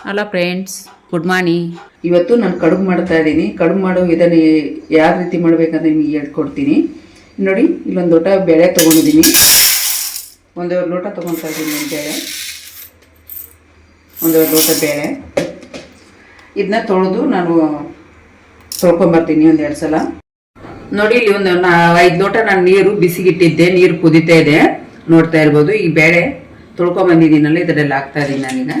Hello friends good morning ಇವತ್ತು ನಾನು ಕಡುಬು ಮಾಡ್ತಾ ಇದ್ದೀನಿ. ಕಡುಬು ಮಾಡೋ ವಿಧಾನ ಯಾವ ರೀತಿ ಮಾಡಬೇಕಂತ ನಿಮಗೆ ಹೇಳ್ಕೊಡ್ತೀನಿ. ನೋಡಿ, ಇಲ್ಲೊಂದು ಲೋಟ ಬೇಳೆ ತೊಗೊಂಡಿದ್ದೀನಿ. ಒಂದೂವರೆ ಲೋಟ ತೊಗೊತಾ ಇದ್ದೀನಿ ಬೇಳೆ. ಒಂದೂವರೆ ಲೋಟ ಬೇಳೆ. ಇದನ್ನ ತೊಳೆದು ನಾನು ತೊಳ್ಕೊಂಬರ್ತೀನಿ ಒಂದು ಎರಡು ಸಲ. ನೋಡಿ, ಇಲ್ಲಿ ಒಂದು ಐದು ಲೋಟ ನಾನು ನೀರು ಬಿಸಿಗಿಟ್ಟಿದ್ದೆ. ನೀರು ಕುದೀತಾ ಇದೆ. ನೋಡ್ತಾ ಇರ್ಬೋದು. ಈ ಬೇಳೆ ತೊಳ್ಕೊಂಬಂದಿದ್ದೀನಲ್ಲ, ಇದರಲ್ಲಿ ಹಾಕ್ತಾ ಇದ್ದೀನಿ ನಾನೀಗ.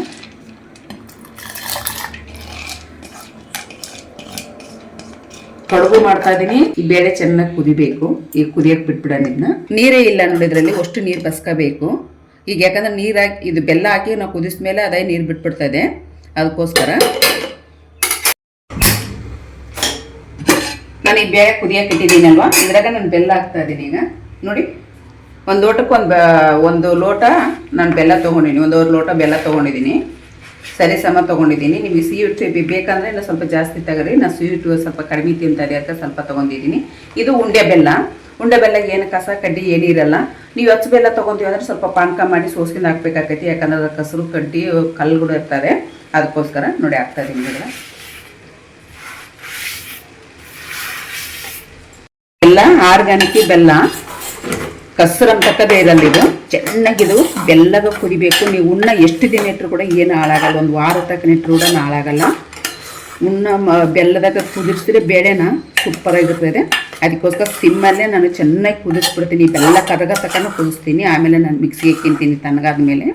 ಕಡುಬು ಮಾಡ್ತಾ ಇದೀನಿ. ಈ ಬೇಳೆ ಚೆನ್ನಾಗಿ ಕುದಿಬೇಕು. ಈಗ ಕುದಿಯಕ್ ಬಿಟ್ಬಿಡೋಣ ಇದನ್ನ. ನೀರೇ ಇಲ್ಲ ನೋಡಿ ಇದರಲ್ಲಿ, ಅಷ್ಟು ನೀರು ಬಸ್ಕೋಬೇಕು. ಈಗ ಯಾಕಂದ್ರೆ ನೀರಾಕಿ ಇದು ಬೆಲ್ಲ ಹಾಕಿ ನಾವು ಕುದಿಸ್ಮೇಲೆ ಅದೇ ನೀರು ಬಿಟ್ಬಿಡ್ತಾ ಇದೆ. ಅದಕ್ಕೋಸ್ಕರ. ನಾನು ಈ ಬೇಳೆ ಕುದಿಯಕ್ಕೆ ಇಟ್ಟಿದ್ದೀನಲ್ವಾ ಇದ್ರಾಗ ನಾನು ಬೆಲ್ಲ ಹಾಕ್ತಾ ಇದ್ದೀನಿ ಈಗ. ನೋಡಿ. ಒಂದು ಲೋಟಕ್ಕೆ ಒಂದು ಒಂದು ಲೋಟ ನಾನು ಬೆಲ್ಲ ತೊಗೊಂಡಿನಿ. ಒಂದೂವರೆ ಲೋಟ ಬೆಲ್ಲ ತೊಗೊಂಡಿದ್ದೀನಿ ಸರಿ ಸಮ ತೊಗೊಂಡಿದ್ದೀನಿ. ನಿಮಗೆ ಸ್ವೀಟ್ ಬೇಕಂದರೆ ಇನ್ನು ಸ್ವಲ್ಪ ಜಾಸ್ತಿ ತಗೊಳ್ಳಿ ನಾನು ಸ್ವೀಟ್ ಸ್ವಲ್ಪ ಕಡಿಮೆ ತಿಂತಾರೆ ಅಂತ ಸ್ವಲ್ಪ ತೊಗೊಂಡಿದ್ದೀನಿ. ಇದು ಉಂಡೆ ಬೆಲ್ಲ. ಉಂಡೆ ಬೆಲ್ಲಗೆ ಏನು ಕಸ, ಕಡ್ಡಿ ಏನಿರಲ್ಲ ನೀವು ಹಚ್ಚ ಬೆಲ್ಲ ತೊಗೊಂತೀವಿ ಅಂದರೆ ಸ್ವಲ್ಪ ಪಾನಕ ಮಾಡಿ ಸೋಸ್ಕಿಂದ ಹಾಕ್ಬೇಕಾಗೈತಿ ಯಾಕಂದ್ರೆ ಅದ್ರ ಕಸರು, ಕಡ್ಡಿ, ಕಲ್ಲುಗಳು ಇರ್ತಾರೆ ಅದಕ್ಕೋಸ್ಕರ ನೋಡಿ ಹಾಕ್ತಾ ಇದ್ದೀನಿ ಬೆಲ್ಲ ಬೆಲ್ಲ, ಆರ್ಗ್ಯಾನಿಕ್ ಬೆಲ್ಲ. ಕಸರು ಅಂತಕ್ಕದೇ ಇರಲ್ಲ ಇದು ಚೆನ್ನಾಗಿದು. ಬೆಲ್ಲದ ಕುದಿಬೇಕು ನೀವು ಉಣ್ಣ ಎಷ್ಟು ದಿನ ಇಟ್ಟರು ಕೂಡ ಏನು ಹಾಳಾಗಲ್ಲ. ಒಂದು ವಾರ ತಕ್ಕ ಇಟ್ಟರು ಕೂಡ ಹಾಳಾಗಲ್ಲ. ಉಣ್ಣ ಬೆಲ್ಲದಾಗ ಕುದಿಸಿದ್ರೆ ಬೇಳೆನ ಸೂಪರಾಗಿರ್ತದೆ ಅದಕ್ಕೋಸ್ಕರ ಸಿಮ್ಮಲ್ಲೇ ನಾನು ಚೆನ್ನಾಗಿ ಕುದಿಸ್ಬಿಡ್ತೀನಿ. ಬೆಲ್ಲ ಕರಗ ತಕ್ಕನ ಕುದಿಸ್ತೀನಿ. ಆಮೇಲೆ ನಾನು ಮಿಕ್ಸಿಗೆ ಹಾಕ್ಕಿಂತೀನಿ ಮೇಲೆ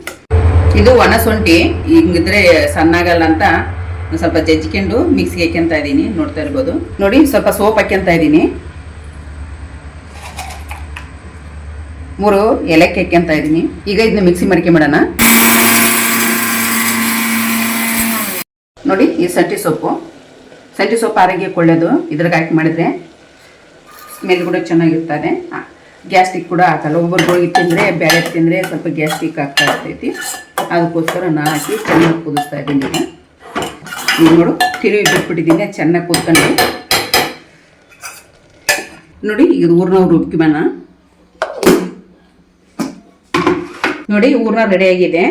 ಇದು ಒಣ ಶುಂಠಿ. ಹಿಂಗಿದ್ರೆ ಸಣ್ಣಾಗಲ್ಲ ಅಂತ ಸ್ವಲ್ಪ ಜಜ್ಜಿಕೊಂಡು ಮಿಕ್ಸಿಗೆ ಹಾಕ್ಯಂತ ಇದ್ದೀನಿ. ನೋಡ್ತಾ ಇರ್ಬೋದು. ನೋಡಿ, ಸ್ವಲ್ಪ ಸೋಪ್ ಹಾಕ್ಯಂತ ಇದ್ದೀನಿ. ಮೂರು ಎಲೆಕ್ಕೆ ಹಾಕ್ಯಂತ ಇದ್ದೀನಿ. ಈಗ ಇದನ್ನ ಮಿಕ್ಸಿ ಮಾಡ್ಕೊಂಬಿಡೋಣ ನೋಡಿ, ಈ ಸಂಟಿ ಸೊಪ್ಪು. ಸಂಟಿ ಸೊಪ್ಪು ಆರೋಗ್ಯಕ್ಕೆ ಒಳ್ಳೆಯದು ಇದ್ರಾಗ ಹಾಕಿ ಮಾಡಿದರೆ ಸ್ಮೆಲ್ ಕೂಡ ಚೆನ್ನಾಗಿರ್ತದೆ ಗ್ಯಾಸ್ಟಿಕ್ ಕೂಡ ಹಾಕಲ್ಲ. ಒಬ್ಬೊಬ್ರಿಗೆ ತಿಂದರೆ ಬೇಳೆ ತಿಂದರೆ ಸ್ವಲ್ಪ ಗ್ಯಾಸ್ಟಿಕ್ ಆಗ್ತಾ ಇರ್ತೈತಿ. ಅದಕ್ಕೋಸ್ಕರ ನಾನು ಹಾಕಿ ಚೆನ್ನಾಗಿ ಕುದಿಸ್ತಾ ಇದ್ದೀನಿ ಈಗ. ನೋಡು, ತಿರುವಿ ಬಿಟ್ಬಿಟ್ಟಿದ್ದೀನಿ. ಚೆನ್ನಾಗಿ ಕುದ್ಕೊಂಡು. ನೋಡಿ, ಈಗ ಊರ್ನವ್ರು ರುಬ್ಕಿಮನ ನೋಡಿ ಊರ್ನ ರೆಡಿ ಆಗಿದೆ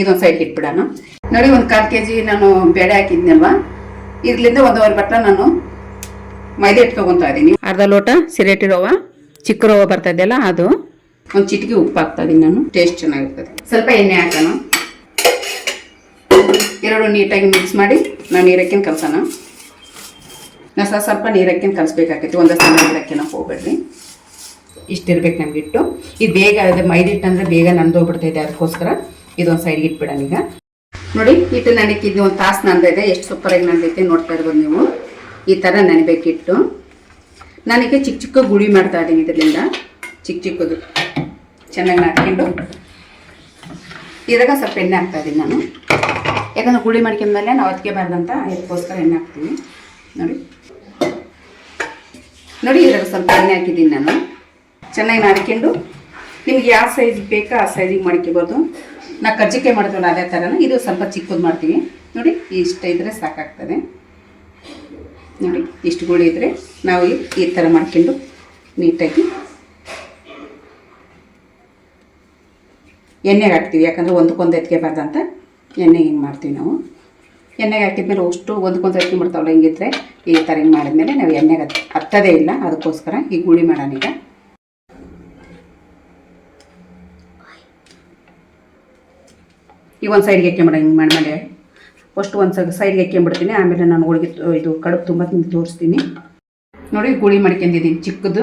ಇದೊಂದು ಸೈಡ್ ಇಟ್ಬಿಡೋಣ. ನೋಡಿ ಒಂದು ಕಾಲು ಕೆ ಜಿ ನಾನು ಬೇಳೆ ಹಾಕಿದ್ನಲ್ವಾ? ಇದ್ರಿಂದ ಒಂದೂವರೆ ಬಟ್ಟ ನಾನು ಮೈದಾ ಹಿಟ್ಟು ತೊಗೊತಾ ಇದ್ದೀನಿ. ಅರ್ಧ ಲೋಟ ಸಿರೇಟಿ ರವ ಚಿಕ್ಕ ರೋವ ಬರ್ತಾ ಇದೆಯಲ್ಲ ಅದು. ಒಂದು ಚಿಟಿಕೆ ಉಪ್ಪು ಹಾಕ್ತಾ ಇದೀನಿ ನಾನು. ಟೇಸ್ಟ್ ಚೆನ್ನಾಗಿರ್ತದೆ. ಸ್ವಲ್ಪ ಎಣ್ಣೆ ಹಾಕೋಣ. ಎರಡು ನೀಟಾಗಿ ಮಿಕ್ಸ್ ಮಾಡಿ ನಾನು ನೀರಕ್ಕಿನ ಕಲಸೋಣ. ನಾನು ಸ್ವಲ್ಪ ಸ್ವಲ್ಪ ನೀರಕ್ಕೆ ಕಲಿಸ್ಬೇಕಾಗೈತಿ ಒಂದೇ ಸಲ ನೀರಕ್ಕೆ ನಾವು ಹೋಗ್ಬೇಡ್ರಿ. ಇಷ್ಟಿರ್ಬೇಕು ನಮ್ಗೆ ಇಟ್ಟು. ಇದು ಬೇಗ ಅದು ಮೈದಿಟ್ಟು ಅಂದರೆ ಬೇಗ ನಂದೋಗ್ಬಿಡ್ತೈತೆ ಅದಕ್ಕೋಸ್ಕರ ಇದೊಂದು ಸೈಡ್ಗೆ ಇಟ್ಬಿಡೋಣ ಈಗ. ನೋಡಿ, ಹಿಟ್ಟು ಇದು ಒಂದು ತಾಸು ನಂದೈತೆ ಎಷ್ಟು ಸೂಪರಾಗಿ ನಂದೈತೆ ನೋಡ್ತಾ ಇರ್ಬೋದು ನೀವು. ಈ ಥರ ನೆನಬೇಕಿಟ್ಟು ನನಗೆ ಚಿಕ್ಕ ಚಿಕ್ಕ ಗುಳಿ ಮಾಡ್ತಾ ಇದ್ದೀನಿ ಇದರಿಂದ ಚಿಕ್ಕ ಚಿಕ್ಕದು. ಚೆನ್ನಾಗಿ ನಾಟ್ಕೊಂಡು ಇದ್ರಾಗ ಸ್ವಲ್ಪ ಎಣ್ಣೆ ಹಾಕ್ತಾ ಇದ್ದೀನಿ ನಾನು. ಯಾಕಂದ್ರೆ ಗುಳಿ ಮಾಡ್ಕೊಂಡ್ಮೇಲೆ ನಾವು ಅದಕ್ಕೆ ಬಾರ್ದಂತ ಅದಕ್ಕೋಸ್ಕರ ಎಣ್ಣೆ ಹಾಕ್ತೀನಿ ನೋಡಿ. ನೋಡಿ, ಇದ್ರಾಗ ಸ್ವಲ್ಪ ಎಣ್ಣೆ ಹಾಕಿದ್ದೀನಿ ನಾನು. ಚೆನ್ನಾಗಿ ನಾಡ್ಕೊಂಡು ನಿಮ್ಗೆ ಯಾವ ಸೈಜ್ ಬೇಕಾ ಆ ಸೈಜಿಗೆ ಮಾಡ್ಕೋಬೋದು. ನಾ ಕಜ್ಜಿಕಾಯಿ ಮಾಡ್ತೀವಲ್ಲ ಅದೇ ಥರ ಇದು ಸ್ವಲ್ಪ ಚಿಕ್ಕದು ಮಾಡ್ತೀವಿ ನೋಡಿ, ಇಷ್ಟ ಇದ್ದರೆ ಸಾಕಾಗ್ತದೆ. ನೋಡಿ, ಇಷ್ಟು ಗುಳಿ ಇದ್ದರೆ ನಾವು ಈ- ಥರ ಮಾಡ್ಕೊಂಡು ನೀಟಾಗಿ ಎಣ್ಣೆಗೆ ಹಾಕ್ತೀವಿ. ಯಾಕಂದರೆ ಒಂದಕ್ಕೊಂದು ಅಂತ ಎಣ್ಣೆಗೆ ಹಿಂಗೆ ಮಾಡ್ತೀವಿ ನಾವು. ಎಣ್ಣೆಗೆ ಹಾಕಿದ್ಮೇಲೆ ಅಷ್ಟು ಒಂದಕ್ಕೊಂದು ಮಾಡ್ತಾವಲ್ಲ, ಹಿಂಗಿದ್ರೆ ಈ ಥರ ಹಿಂಗೆ ಮಾಡಿದ್ಮೇಲೆ ನಾವು ಎಣ್ಣೆಗೆ ಹತ್- ಹತ್ತದೇ ಇಲ್ಲ. ಅದಕ್ಕೋಸ್ಕರ ಈ ಗುಳಿ ಮಾಡೋಣ ಈಗ. ಈಗ ಒಂದು ಸೈಡ್ಗೆ ಎಕ್ಕೊಂಬಿಡ ಹಿಂಗೆ ಮಾಡಿ ಮಾಡಿ. ಫಸ್ಟ್ ಒಂದು ಸೈಡ್ಗೆ ಬಿಡ್ತೀನಿ, ಆಮೇಲೆ ನಾನು ಹೋಳಿಗೆ ಇದು ಕಡುಬು ತುಂಬ ತಿಂದು ತೋರಿಸ್ತೀನಿ. ನೋಡಿ, ಗುಳಿ ಮಾಡ್ಕೊಂಡಿದ್ದೀನಿ ಚಿಕ್ಕದು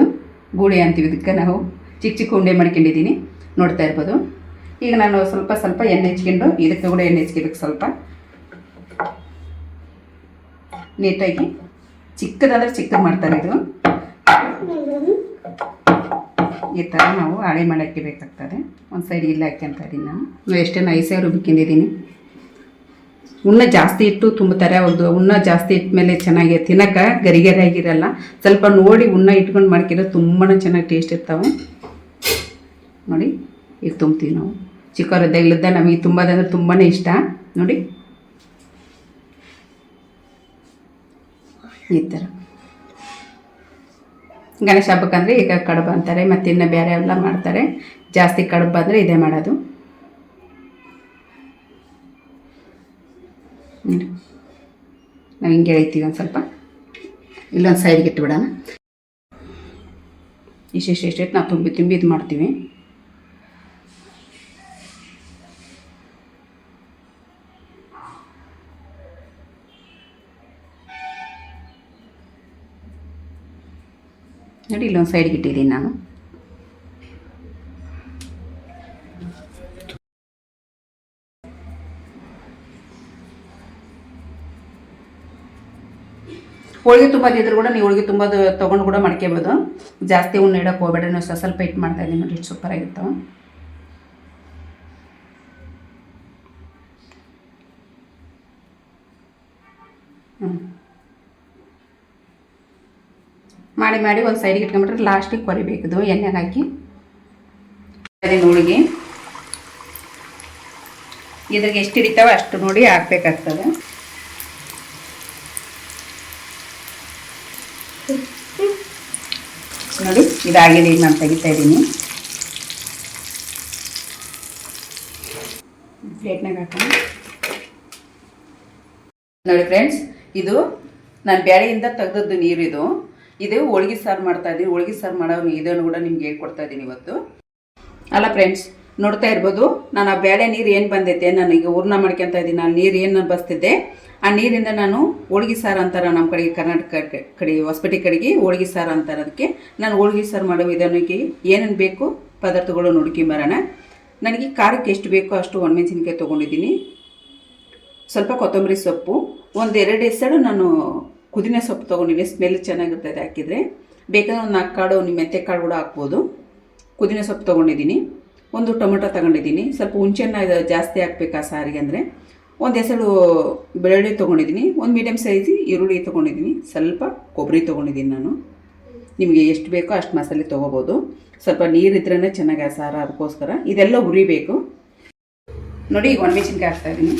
ಗೂಳಿ ಅಂತೀವಿ ಇದಕ್ಕೆ ನಾವು. ಚಿಕ್ಕ ಚಿಕ್ಕ ಉಂಡೆ ಮಾಡ್ಕೊಂಡಿದ್ದೀನಿ ನೋಡ್ತಾ ಇರ್ಬೋದು. ಈಗ ನಾನು ಸ್ವಲ್ಪ ಸ್ವಲ್ಪ ಎಣ್ಣೆ ಹೆಚ್ಕೊಂಡು, ಇದಕ್ಕೆ ಕೂಡ ಎಣ್ಣೆ ಹೆಚ್ಕೋಬೇಕು ಸ್ವಲ್ಪ. ನೀಟಾಗಿ. ಚಿಕ್ಕದಾದ್ರೆ ಚಿಕ್ಕದು ಮಾಡ್ತಾರೆ ಇದು. ಈ ಥರ ನಾವು ಹಳೆ ಮಾಡೋಕ್ಕೆ ಬೇಕಾಗ್ತದೆ. ಒಂದು ಸೈಡ್ ಇಲ್ಲ ಹಾಕ್ಯಂತ ಇದ್ದೀನಿ ನಾನು. ಎಷ್ಟೇ ನೈಸೇ ರುಬ್ಬಿಕೊಂಡಿದ್ದೀನಿ. ಉಣ್ಣ ಜಾಸ್ತಿ ಇಟ್ಟು ತುಂಬುತ್ತಾರೆ. ಅವ್ರದ್ದು ಉಣ್ಣ ಜಾಸ್ತಿ ಇಟ್ಟ ಮೇಲೆ ಚೆನ್ನಾಗಿ ತಿನ್ನಕ್ಕೆ ಗರಿಗರಿಯಾಗಿರಲ್ಲ ಸ್ವಲ್ಪ ನೋಡಿ ಉಣ್ಣ ಇಟ್ಕೊಂಡು ಮಾಡ್ಕಿದ್ರೆ ತುಂಬಾ ಚೆನ್ನಾಗಿ ಟೇಸ್ಟ್ ಇರ್ತಾವೆ. ನೋಡಿ, ಈಗ ತುಂಬ್ತೀವಿ ನಾವು. ಚಿಕ್ಕವರದ್ದಾಗ್ಲಿದ್ದ ನಮಗೆ ತುಂಬೋದಂದ್ರೆ ತುಂಬಾ ಇಷ್ಟ. ನೋಡಿ. ಈ ಥರ ಗಣೇಶ ಹಬ್ಬಕ್ಕೆ ಅಂದರೆ ಈಗ ಕಡುಬು ಅಂತಾರೆ, ಮತ್ತು ಇನ್ನು ಬೇರೆ ಎಲ್ಲ ಮಾಡ್ತಾರೆ. ಜಾಸ್ತಿ ಕಡುಬು ಅಂದರೆ ಇದೇ ಮಾಡೋದು. ನಾವು ಹಿಂಗೆ ಎಳಿತೀವಿ ಒಂದು ಸ್ವಲ್ಪ. ಇಲ್ಲೊಂದು ಸೈಡ್ಗೆ ಇಟ್ಬಿಡೋಣ. ಇಷ್ಟಿಷ್ಟು ಇಷ್ಟು ನಾವು ತುಂಬಿ ತುಂಬಿ ಇದು ಮಾಡ್ತೀವಿ. ಇಲ್ಲೊಂದು ಸೈಡ್ಗೆ ಇಟ್ಟಿದ್ದೀನಿ ನಾನು. ಹೋಳಿಗೆ ತುಂಬೋದಿದ್ರು ಕೂಡ ನೀವು ಹೋಳಿಗೆ ತುಂಬೋದು ತೊಗೊಂಡು ಕೂಡ ಮಾಡ್ಕೋಬೋದು. ಜಾಸ್ತಿ ಉಣ್ಣೆ ಇಡಕ್ಕೆ ಹೋಗ್ಬೇಡ್ರಿ ನಾವು ಸ್ವಲ್ಪ ಸ್ವಲ್ಪ ಇಟ್ಟು ಮಾಡ್ತಾ ಇದ್ದೀನಿ ನೋಡಿ ಸೂಪರ್ ಆಗಿರ್ತಾವೆ ಹ್ಞೂ ಮಾಡಿ ಮಾಡಿ ಒಂದು ಸೈಡಿಗೆ ಇಟ್ಕೊಂಡ್ಬಿಟ್ರೆ ಲಾಸ್ಟಿಗೆ ಇದು ಎಣ್ಣೆಗೆ ಹಾಕಿ. ಹೋಳಿಗೆ ಇದ್ರಿಗೆ ಎಷ್ಟು ಹಿಡಿತಾವೆ ಅಷ್ಟು ನೋಡಿ ಹಾಕ್ಬೇಕಾಗ್ತದೆ. ನೋಡಿ, ಇದಾಗಿದೆ, ಈಗ ನಾನು ತೆಗಿತಾ ಇದ್ದೀನಿ. ಪ್ಲೇಟ್ನಾಗ ಹಾಕೋಣ. ನೋಡಿ ಫ್ರೆಂಡ್ಸ್ ಇದು ನಾನು ಬ್ಯಾಳೆಯಿಂದ ತೆಗ್ದದ್ದು ನೀರು ಇದು ಇದು, ಹೋಳ್ಗೆ ಸಾರು ಮಾಡ್ತಾ ಇದ್ದೀನಿ. ಹೋಳ್ಗೆ ಸಾರು ಮಾಡೋ ಇದನ್ನು ಕೂಡ ನಿಮ್ಗೆ ಹೇಳ್ಕೊಡ್ತಾ ಇದ್ದೀನಿ ಇವತ್ತು. ಅಲ್ಲ ಫ್ರೆಂಡ್ಸ್ ನೋಡ್ತಾ ಇರ್ಬೋದು, ನಾನು ಆ ಬೇಳೆ ನೀರು ಏನು ಬಂದೈತೆ, ನಾನು ಈಗ ಹೂರ್ಣ ಮಾಡ್ಕೊತಾ ಇದ್ದೀನಿ. ಆ ನೀರು ಏನು ಬಸ್ತಿದ್ದೆ, ಆ ನೀರಿಂದ ನಾನು ಹೋಳ್ಗೆ ಸಾರು ಅಂತಾರೆ ನಮ್ಮ ಕಡೆಗೆ ಕರ್ನಾಟಕ ಕಡೆ, ಹೊಸಪೇಟೆ ಕಡೆಗೆ ಹೋಳ್ಗೆ ಸಾರು ಅಂತಾರೆ ಅದಕ್ಕೆ ನಾನು ಹೋಳ್ಗೆ ಸಾರು ಮಾಡೋ ವಿಧಾನಕ್ಕೆ ಏನೇನು ಬೇಕು ಪದಾರ್ಥಗಳು ನೋಡ್ಕೊಂಬರೋಣ ನನಗೆ ಖಾರಕ್ಕೆ ಎಷ್ಟು ಬೇಕೋ ಅಷ್ಟು ಒಣಮೆಣಸಿನ್ಕಾಯಿ ತೊಗೊಂಡಿದ್ದೀನಿ. ಸ್ವಲ್ಪ ಕೊತ್ತಂಬರಿ ಸೊಪ್ಪು ಒಂದು ಎರಡು ಹೆಸರು ನಾನು ಪುದೀನ ಸೊಪ್ಪು ತೊಗೊಂಡಿನಿ ಸ್ಮೆಲ್ ಚೆನ್ನಾಗಿರ್ತದೆ ಹಾಕಿದರೆ. ಬೇಕಾದ್ರೆ ಒಂದು ನಾಲ್ಕು ಕಾಡು ನಿಮ್ಮ ಮೆಂತೆ ಕಾಳು ಕೂಡ ಹಾಕ್ಬೋದು. ಕುದಿನ ಸೊಪ್ಪು ತೊಗೊಂಡಿದ್ದೀನಿ. ಒಂದು ಟೊಮೆಟೊ ತಗೊಂಡಿದ್ದೀನಿ. ಸ್ವಲ್ಪ ಹುಣಸೆಹಣ್ಣು ಜಾಸ್ತಿ ಹಾಕ್ಬೇಕು ಆ ಸಾರಿಗೆ ಅಂದರೆ. ಒಂದು ಹೆಸರು ಬೆಳ್ಳುಳ್ಳಿ ತೊಗೊಂಡಿದ್ದೀನಿ. ಒಂದು ಮೀಡಿಯಮ್ ಸೈಜ್ ಈರುಳ್ಳಿ ತೊಗೊಂಡಿದ್ದೀನಿ. ಸ್ವಲ್ಪ ಕೊಬ್ಬರಿ ತೊಗೊಂಡಿದ್ದೀನಿ ನಾನು. ನಿಮಗೆ ಎಷ್ಟು ಬೇಕೋ ಅಷ್ಟು ಮಸಾಲೆ ತೊಗೋಬೋದು. ಸ್ವಲ್ಪ ನೀರಿದ್ರೇ ಚೆನ್ನಾಗಿ ಆ ಸಾರು ಅದಕ್ಕೋಸ್ಕರ. ಇದೆಲ್ಲ ಹುರಿಬೇಕು. ನೋಡಿ, ಈಗ ಒಣಮೆಣಸಿನ್ಕಾಯಿ ಹಾಕ್ತಾಯಿದ್ದೀನಿ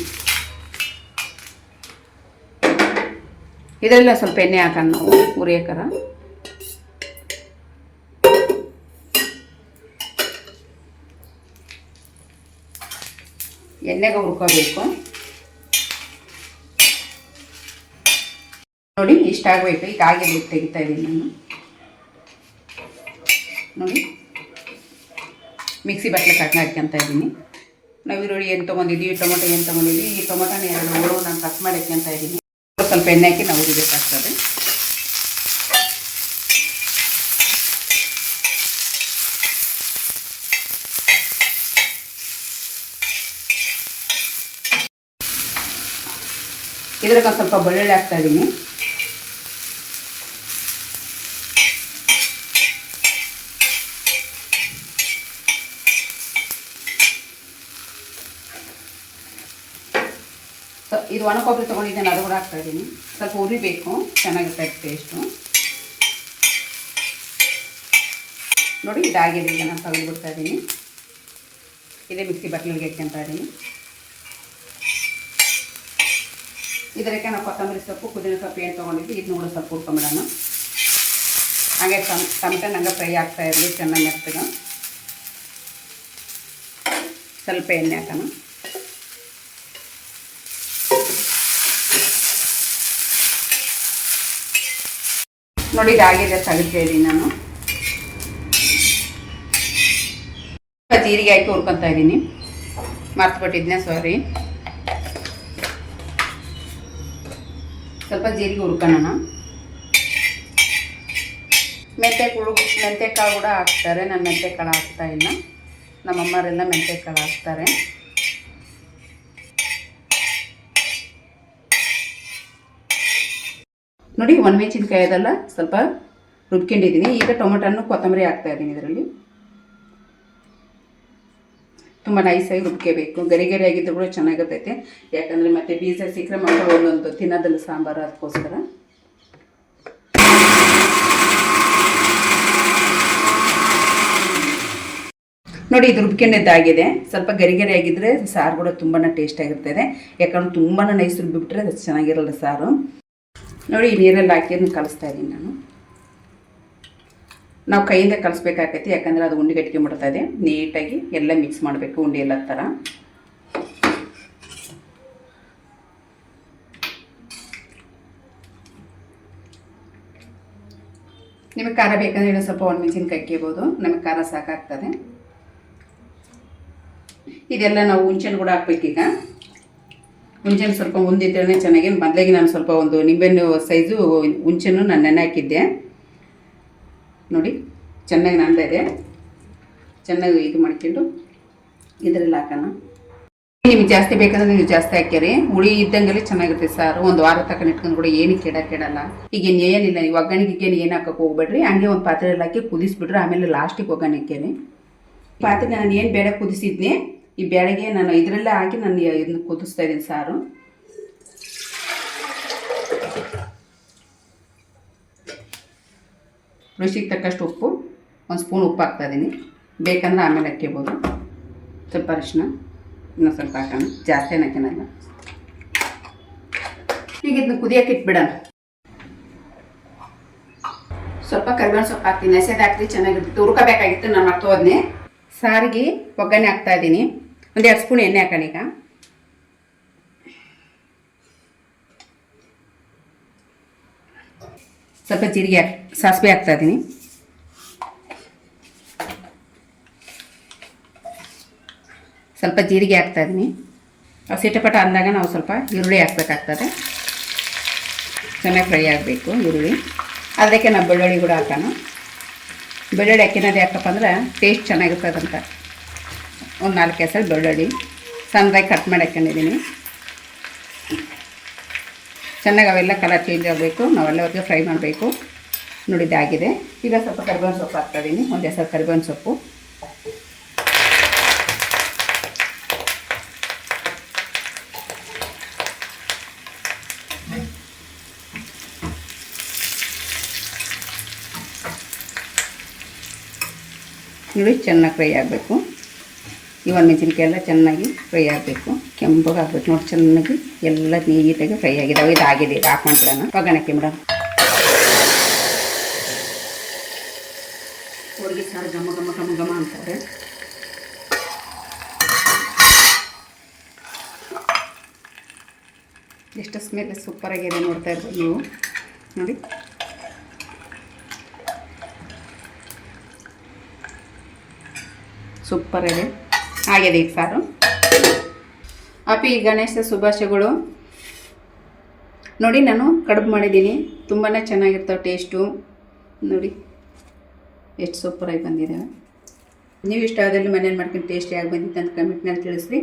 ಇದೆಲ್ಲ ಸ್ವಲ್ಪ ಎಣ್ಣೆ ಹಾಕೋಣ ನಾವು ಉರಿಯಕರ ಎಣ್ಣೆಗೆ ಹುರ್ಕೋಬೇಕು. ನೋಡಿ, ಇಷ್ಟ ಆಗಬೇಕು. ಈಗ ಬಿಟ್ಟು ತೆಗಿತಾ ಇದ್ದೀನಿ ನಾನು. ನೋಡಿ. ಮಿಕ್ಸಿ ಬಟ್ಟಲೆ ಕಟ್ ಹಾಕ್ಕೊಂತ ಇದ್ದೀನಿ. ನಾವು ಈರುಳ್ಳಿ ಏನು ತೊಗೊಂಡಿದ್ದೀವಿ, ಟೊಮೊಟೊ ಏನು ತೊಗೊಂಡಿದ್ದೀವಿ. ಈ ಟೊಮೊಟೊನ ಎರಡು ನಾನು ಕಟ್ ಮಾಡಿ ಹಾಕ್ಕೊಂತ ಇದ್ದೀನಿ. ಸ್ವಲ್ಪ ಎಣ್ಣೆ ಹಾಕಿ ನಾವು ಉರಿಬೇಕಾಗ್ತದೆ ಇದ್ರಾಗ ಸ್ವಲ್ಪ ಬೆಳ್ಳುಳ್ಳಿ ಹಾಕ್ತಾ ಇದ್ದೀನಿ ಸ- ಇದು ಒಣ ಕೊಬ್ಬರಿ ತೊಗೊಂಡಿದ್ದೇನೆ, ಅದು ಕೂಡ ಹಾಕ್ತಾ ಇದ್ದೀನಿ. ಸ್ವಲ್ಪ ಉರಿಬೇಕು ಇತ್ತು ಟೇಸ್ಟು ನೋಡಿ, ಇದಾಗಿದೆ, ಈಗ ನಾನು ತೆಗೆದುಬಿಡ್ತಾ ಇದ್ದೀನಿ. ಇದೇ ಮಿಕ್ಸಿ ಬಟ್ಲಿಗೆ ಇಟ್ಕೊಂತ ಇದ್ದೀನಿ. ಇದಕ್ಕೆ ನಾವು ಕೊತ್ತಂಬರಿ ಸೊಪ್ಪು, ಪುದೀನ ಸೊಪ್ಪು ಏನು ತೊಗೊಂಡಿದ್ವಿ ಇದನ್ನ ಕೂಡ ಸ್ವಲ್ಪ ಹುರ್ಕೊಂಬಿಡೋಣ. ಹಾಗೆ ಟಮ್ ಟಮಟ ನಂಗೆ ಫ್ರೈ ಆಗ್ತಾ ಇರಲಿ ಚೆನ್ನಾಗಿ ಆಗ್ತದೆ ಸ್ವಲ್ಪ ಎಣ್ಣೆ ಹಾಕೋಣ. ನೋಡಿ ಇದಾಗಿದೆ ತೆಗಿತಾ ಇದ್ದೀನಿ ನಾನು. ಜೀರಿಗೆ ಹಾಕಿ ಹುರ್ಕೊತಾ ಇದ್ದೀನಿ. ಮರ್ತ್ಬಿಟ್ಟಿದ್ನೆ ಸಾರಿ ಸ್ವಲ್ಪ ಜೀರಿಗೆ ಹುರ್ಕೊಳ್ಳೋಣ. ಮೆಂತೆ ಕುಳು ಮೆಂತೆ ಕಾಳು ಕೂಡ ಹಾಕ್ತಾರೆ. ನಾನು ಮೆಂತೆ ಕಾಳು ಹಾಕ್ತಾ ಇಲ್ಲ. ನಮ್ಮಮ್ಮರೆಲ್ಲ ಮೆಂತೆ ಕಾಳು ಹಾಕ್ತಾರೆ. ನೋಡಿ ಒಣಮೆಣಸಿನ್ಕಾಯಿ ಅದೆಲ್ಲ ಸ್ವಲ್ಪ ರುಬ್ಕೊಂಡಿದ್ದೀನಿ. ಈಗ ಟೊಮೊಟೊನ್ನು ಕೊತ್ತಂಬರಿ ಹಾಕ್ತಾ ಇದ್ದೀನಿ ಇದರಲ್ಲಿ. ತುಂಬ ನೈಸಾಗಿ ರುಬ್ಕೋಬೇಕು. ಗರಿ ಗರಿ ಆಗಿದ್ದು ಕೂಡ ಚೆನ್ನಾಗಿರ್ತೈತೆ. ಯಾಕಂದರೆ ಮತ್ತೆ ಬೀಜ ಸಿಕ್ಕರೆ ಮಕ್ಕಳು ಒಂದೊಂದು ತಿನ್ನೋದಿಲ್ಲ ಸಾಂಬಾರು ಅದಕ್ಕೋಸ್ಕರ. ನೋಡಿ, ಇದು ರುಬ್ಕೊಂಡಿದ್ದಾಗಿದೆ. ಸ್ವಲ್ಪ ಗರಿ ಗರಿ ಆಗಿದ್ದರೆ ಸಾರು ಕೂಡ ತುಂಬಾ ಟೇಸ್ಟಾಗಿರ್ತದೆ ಯಾಕಂದ್ರೆ ತುಂಬಾ ನೈಸ್ ರುಬ್ಬಿಬಿಟ್ರೆ ಅದು ಚೆನ್ನಾಗಿರಲ್ಲ ಸಾರು. ನೋಡಿ, ಈ ನೀರಲ್ಲಿ ಹಾಕಿ ಅದನ್ನು ಕಲಿಸ್ತಾ ಇದ್ದೀನಿ ನಾನು. ನಾವು ಕೈಯಿಂದ ಕಲಿಸ್ಬೇಕಾಗತ್ತೆ ಯಾಕಂದರೆ ಅದು ಉಂಡೆ ಗಟ್ಟಿಗೆ ಮಾಡ್ತಾ ಇದೆ. ನೀಟಾಗಿ ಎಲ್ಲ ಮಿಕ್ಸ್ ಮಾಡಬೇಕು, ಉಂಡೆ ಎಲ್ಲ ಥರ ನಿಮಗೆ ಖಾರ ಬೇಕಂದ್ರೆ ಇನ್ನೊಂದು ಸ್ವಲ್ಪ ಒಣ ಮೆಣಸಿನ್ಕಾಯಿ ಕೇಬೋದು ನಮಗೆ ಖಾರ ಸಾಕಾಗ್ತದೆ. ಇದೆಲ್ಲ ನಾವು ಹುಂಚೆನ ಕೂಡ ಹಾಕ್ಬೇಕೀಗ. ಹುಂಚೆನ್ ಸ್ವಲ್ಪ ಮುಂದಿದ್ರೆ ಚೆನ್ನಾಗಿ ಮೊದಲಿಗೆ ನಾನು ಸ್ವಲ್ಪ ಒಂದು ನಿಂಬೆಹಣ್ಣು ಸೈಜು ಹುಂಚೆನೂ ನಾನು ನೆನೆ ಹಾಕಿದ್ದೆ ನೋಡಿ, ಚೆನ್ನಾಗಿ ನಾನು ಇದೆ. ಚೆನ್ನಾಗಿ ಇದು ಮಾಡ್ಕೊಂಡು ಇದರಲ್ಲಿ ಹಾಕೋಣ. ನಿಮ್ಗೆ ಜಾಸ್ತಿ ಬೇಕಂದ್ರೆ ನೀವು ಜಾಸ್ತಿ ಹಾಕ್ಯಾರಿ. ಹುಳಿ ಇದ್ದಂಗೆಲ್ಲ ಚೆನ್ನಾಗಿರುತ್ತೆ ಸಾರು. ಒಂದು ವಾರ ತಕೊಂಡು ಇಟ್ಕೊಂಡು ಕೂಡ ಏನು ಕೆಡ ಕೆಡಲ್ಲ ಈಗ ಏನಿಲ್ಲ ನೀವು ಒಗ್ಗರಣೆಗೆ ಏನು ಹಾಕಕ್ಕೆ ಹೋಗ್ಬೇಡ್ರಿ. ಹಂಗೆ ಒಂದು ಪಾತ್ರೆಯಲ್ಲಿ ಹಾಕಿ ಕುದಿಸ್ಬಿಟ್ರೆ ಆಮೇಲೆ ಲಾಸ್ಟಿಗೆ ಒಗ್ಗರಣೆ ಹಾಕ್ಯಾರಿ. ಪಾತ್ರೆ ನಾನು ಏನು ಬೇಡ ಕುದಿಸಿದ್ನಿ. ಈ ಬೇಳೆಗೆ ನಾನು ಇದರಲ್ಲೇ ಹಾಕಿ ನಾನು ಇದನ್ನ ಕುದಿಸ್ತಾ ಇದ್ದೀನಿ ಸಾರು. ರುಚಿಗೆ ತಕ್ಕಷ್ಟು ಉಪ್ಪು, ಒಂದು ಸ್ಪೂನ್ ಉಪ್ಪು ಹಾಕ್ತಾ ಇದ್ದೀನಿ. ಬೇಕಂದ್ರೆ ಆಮೇಲೆ ಹಾಕ್ಕೋಬೋದು ಸ್ವಲ್ಪ ಅರಿಶಿನ ಇನ್ನೂ ಸ್ವಲ್ಪ ಹಾಕೋಣ. ಜಾಸ್ತಿ ಹಾಕೋಣಲ್ಲ ಈಗ ಇದನ್ನ ಕುದಿಯೋಕೆ ಇಟ್ಬಿಡೋಣ. ಸ್ವಲ್ಪ ಕರಿಬೇವಿನ ಸೊಪ್ಪು ಹಾಕ್ತೀನಿ. ಎಸೆದು ಹಾಕ್ತೀನಿ ಚೆನ್ನಾಗಿರುತ್ತೆ. ಹುರ್ಕೋಬೇಕಾಗಿತ್ತು, ನಾನು ಮತ್ತೆ ಹೋದ್ನೆ ಸಾರಿಗೆ ಒಗ್ಗರಣೆ ಹಾಕ್ತಾ ಇದ್ದೀನಿ. ಒಂದು ಎರಡು ಸ್ಪೂನ್ ಎಣ್ಣೆ ಹಾಕೋಣ ಈಗ. ಸ್ವಲ್ಪ ಜೀರಿಗೆ ಹಾಕ್, ಸಾಸಿವೆ ಹಾಕ್ತಾ ಇದ್ದೀನಿ ಸ್ವಲ್ಪ ಜೀರಿಗೆ ಹಾಕ್ತಾ ಇದ್ದೀನಿ ಅವು ಸಿಟಪಟ ಅಂದಾಗ ನಾವು ಸ್ವಲ್ಪ ಈರುಳ್ಳಿ ಹಾಕ್ಬೇಕಾಗ್ತದೆ. ಚೆನ್ನಾಗಿ ಫ್ರೈ ಆಗಬೇಕು ಈರುಳ್ಳಿ. ಅದಕ್ಕೆ ನಾವು ಬೆಳ್ಳುಳ್ಳಿ ಕೂಡ ಹಾಕೋಣ. ಬೆಳ್ಳುಳ್ಳಿ ಹಾಕಿನದು ಯಾಕಪ್ಪ ಅಂದ್ರೆ ಟೇಸ್ಟ್ ಚೆನ್ನಾಗಿರ್ತದಂತ. ಒಂದು ನಾಲ್ಕು ಹೆಸರು ಬೆಳ್ಳುಳ್ಳಿ ಸಣ್ಣದಾಗಿ ಕಟ್ ಮಾಡಿ ಹಾಕೊಂಡಿದ್ದೀನಿ ಚೆನ್ನಾಗಿ ಅವೆಲ್ಲ ಕಲರ್ ಚೇಂಜ್ ಆಗಬೇಕು. ನಾವೆಲ್ಲವರೆಗೆ ಫ್ರೈ ಮಾಡಬೇಕು. ನುಡಿದಾಗಿದೆ ಈಗ ಸ್ವಲ್ಪ ಕರಿಬೇವಿನ ಸೊಪ್ಪು ಹಾಕ್ತಾಯಿದ್ದೀನಿ ಒಂದು ಹೆಸರು ಕರಿಬೇವಿನ ಸೊಪ್ಪು. ನೋಡಿ ಚೆನ್ನಾಗಿ ಫ್ರೈ ಆಗಬೇಕು. ಈ ಮೆಣಸಿನ್ಕಾಯಿ ಎಲ್ಲ ಚೆನ್ನಾಗಿ ಫ್ರೈ ಆಗಬೇಕು. ಕೆಂಪಗೆ ಆಗ್ಬೇಕು. ನೋಡಿ ಚೆನ್ನಾಗಿ ಎಲ್ಲ ನೀಟಾಗಿ ಫ್ರೈ ಆಗಿದಾವೆ. ಇದು ಆಗಿದೆ ಇದು ಆಫ್ ಪಗಣಕ್ಕೆ ಒಗ್ಗರಣೆ ಮೇಡಮ್ ಹೋಳಿಗೆ ಸಾರು ಘಮ ಘಮ ಘಮ ಘಮ ಅಂತಾರೆ. ಎಷ್ಟು ಸ್ಮೆಲ್ ಸೂಪರಾಗಿದೆ ನೋಡ್ತಾ ಇರ್ಬೋದು ನೀವು. ನೋಡಿ. ಸೂಪರ್ ಇದೆ ಆಗಿದೆ ಈಗ ಸಾರು ಅಪ್ಪಿ ಗಣೇಶ ಶುಭಾಶಯಗಳು. ನೋಡಿ, ನಾನು ಕಡುಬು ಮಾಡಿದ್ದೀನಿ. ತುಂಬಾ ಚೆನ್ನಾಗಿರ್ತಾವೆ ಟೇಸ್ಟು. ನೋಡಿ, ಎಷ್ಟು ಸೂಪರಾಗಿ ಬಂದಿದೆ. ನೀವು ಇಷ್ಟ ಆದಲ್ಲಿ ಮನೇಲಿ ಮಾಡ್ಕೊಂಡು ಟೇಸ್ಟಿಯಾಗಿ ಬಂದಿತ್ತು ಅಂತ ಕಮೆಂಟ್ನಲ್ಲಿ ತಿಳಿಸ್ರಿ.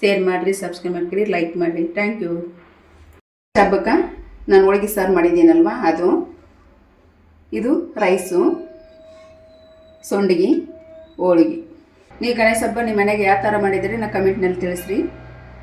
ಶೇರ್ ಮಾಡಿರಿ ಸಬ್ಸ್ಕ್ರೈಬ್ ಮಾಡ್ಕೊರಿ ಲೈಕ್ ಮಾಡಿರಿ. ಥ್ಯಾಂಕ್ ಯು ಹಬ್ಬಕ್ಕೆ ನಾನು ಹೋಳಿಗೆ ಸಾರು ಮಾಡಿದ್ದೀನಲ್ವ? ಅದು. ಇದು ರೈಸು ಸೊಂಡಿಗೆ, ಹೋಳಿಗೆ. ನೀವು ಗಣೇಶ ಹಬ್ಬ ನಿಮ್ಮ ಮನೆಗೆ ಯಾವ ಥರ ಮಾಡಿದ್ರಿ ನಾ ಕಮೆಂಟ್ನಲ್ಲಿ ತಿಳಿಸ್ರಿ.